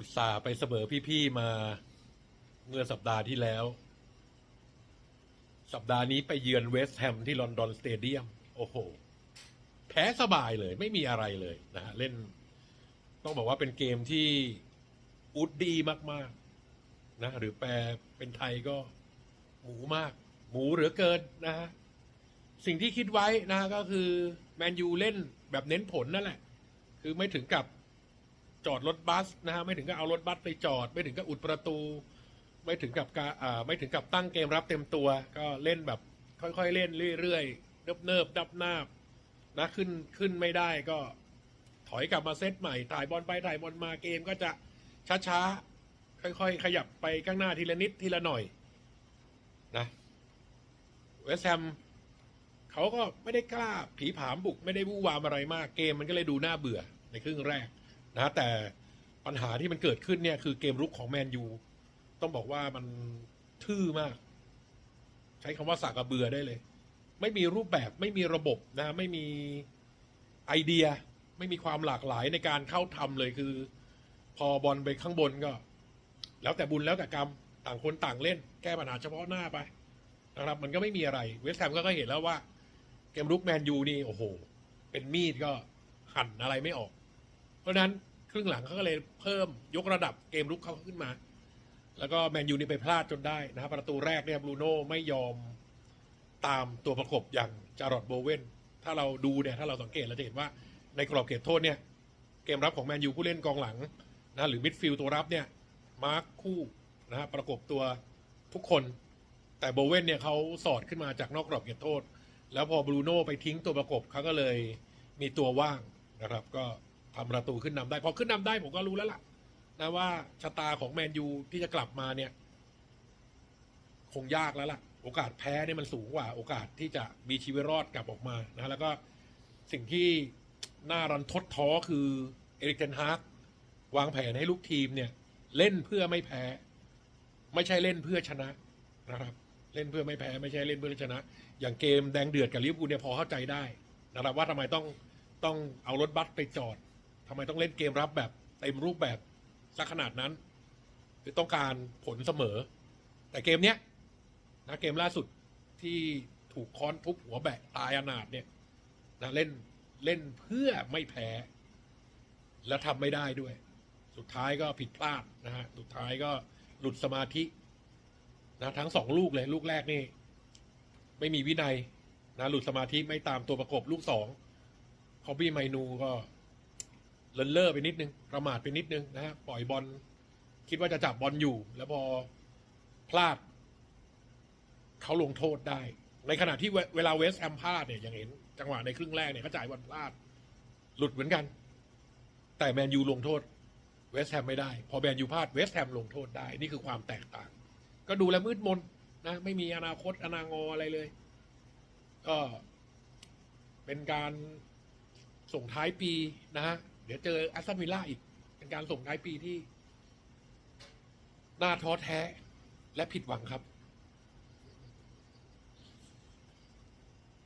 อุตส่าห์ไปเสมอพี่ๆมาเมื่อสัปดาห์ที่แล้ว สัปดาห์นี้ไปเยือนเวสต์แฮมที่ลอนดอนสเตเดียม โอ้โห แพ้สบายเลย ไม่มีอะไรเลยนะฮะเล่น ต้องบอกว่าเป็นเกมที่อุดดีมากๆ นะ หรือแปลเป็นไทยก็ หมูมาก หมูเหลือเกินนะฮะสิ่งที่คิดไว้นะฮะก็คือ แมนยูเล่นแบบเน้นผลนั่นแหละ คือไม่ถึงกับ จอดรถบัสนะฮะไม่ถึงกับเอารถบัสไปจอด ไม่ถึงกับอุดประตู ไม่ถึงกับการอ่าไม่ถึงกับตั้งเกมรับเต็มตัว ก็เล่นแบบค่อยๆเล่นเรื่อยๆเนิบเนิบๆดับหน้าบนะขึ้นขึ้นไม่ได้ก็ถอยกลับมาเซตใหม่ถ่ายบอลไปถ่ายบอลมาเกมก็จะช้าๆค่อยๆขยับไปข้างหน้าทีละนิดทีละหน่อยนะเวสแฮมเขาก็ไม่ได้กล้าผีผามบุกไม่ได้วู่วามอะไรมากเกมมันก็เลยดูน่าเบื่อในครึ่งแรก นะแต่ปัญหาที่มันเกิดขึ้นเนี่ยคือเกมรุกของแมนยูต้องบอกว่ามันทื่อมาก ใช้คำว่าสากกระเบือได้เลย ไม่มีรูปแบบไม่มีระบบนะ ไม่มีไอเดีย ไม่มีความหลากหลายในการเข้าทำเลยคือ พอบอลไปข้างบนก็ แล้วแต่บุญแล้วแต่กรรมต่างคนต่างเล่น แก้ปัญหาเฉพาะหน้าไปนะครับ มันก็ไม่มีอะไร เวสต์แฮมก็เห็นแล้วว่า เกมรุกแมนยูนี่โอ้โห เป็นมีดก็หั่นอะไรไม่ออก เพราะฉะนั้นครึ่งหลังเขาก็เลยเพิ่มยกระดับเกมรุกเขาขึ้นมา แล้วก็แมนยูนี่ไปพลาดจนได้นะครับประตูแรกเนี่ยบรูโน่ไม่ยอมตามตัวประกบอย่างจารอดโบเวนถ้าเราดูเนี่ยถ้าเราสังเกตเราจะเห็นว่าในกรอบเขตโทษเนี่ย เกมรับของแมนยูผู้เล่นกองหลังนะหรือมิดฟิลด์ตัวรับเนี่ยมาร์คคู่นะฮะประกบตัวทุกคน แต่โบเวนเนี่ยเขาสอดขึ้นมาจากนอกกรอบเขตโทษ แล้วพอบรูโน่ไปทิ้งตัวประกบเขาก็เลยมีตัวว่างนะครับ ก็ ทำประตูขึ้นนำได้ พอขึ้นนำได้ผมก็รู้แล้วล่ะนะว่าชะตาของแมนยูที่จะกลับมาเนี่ย คงยากแล้วล่ะ โอกาสแพ้เนี่ยมันสูงกว่า โอกาสที่จะมีชีวิตรอดกลับออกมานะแล้วก็สิ่งที่น่ารันทดท้อคือเอริกเทนฮาร์กวางแผนให้ลูกทีมเนี่ย เล่นเพื่อไม่แพ้ ไม่ใช่เล่นเพื่อชนะนะครับ เล่นเพื่อไม่แพ้ ไม่ใช่เล่นเพื่อชนะ อย่างเกมแดงเดือดกับลิเวอร์พูลเนี่ยพอเข้าใจได้นะครับว่าทำไมต้องต้องเอารถบัสไปจอด ทำไมต้องเล่นเกมรับแบบเต็มรูปแบบสักขนาดนั้นคือต้องการผลเสมอ แต่เกมเนี้ยนะเกมล่าสุดที่ถูกค้อนทุบหัวแบะตายอนาถเนี่ยนะเล่นเล่นเพื่อไม่แพ้ แล้วทำไม่ได้ด้วย สุดท้ายก็ผิดพลาดนะฮะสุดท้ายก็หลุดสมาธินะทั้งสองลูกเลยลูกแรกนี่ ไม่มีวินัยนะหลุดสมาธิไม่ตามตัวประกบลูกสองคอบบี้ไมนูก็ เลินเล่อไปนิดนึง ประมาทไปนิดนึงนะฮะปล่อยบอลคิดว่าจะจับบอลอยู่ แล้วพอพลาดเขาลงโทษได้ ในขณะที่เวเวลาเวสต์แฮมพลาดเนี่ยอย่างเห็น จังหวะในครึ่งแรกเนี่ยเขาจ่ายบอลพลาด หลุดเหมือนกัน แต่แมนยูลงโทษ เวสต์แฮมไม่ได้ พอแมนยูพลาดเวสต์แฮมลงโทษได้ นี่คือความแตกต่าง ก็ดูแลมืดมนนะไม่มีอนาคตอนางออะไรเลย ก็เป็นการส่งท้ายปีนะฮะ ดี๋ยวเจอแอสตันวิลล่าอีก เป็นการส่งท้ายปีที่ น่าท้อแท้และผิดหวังครับ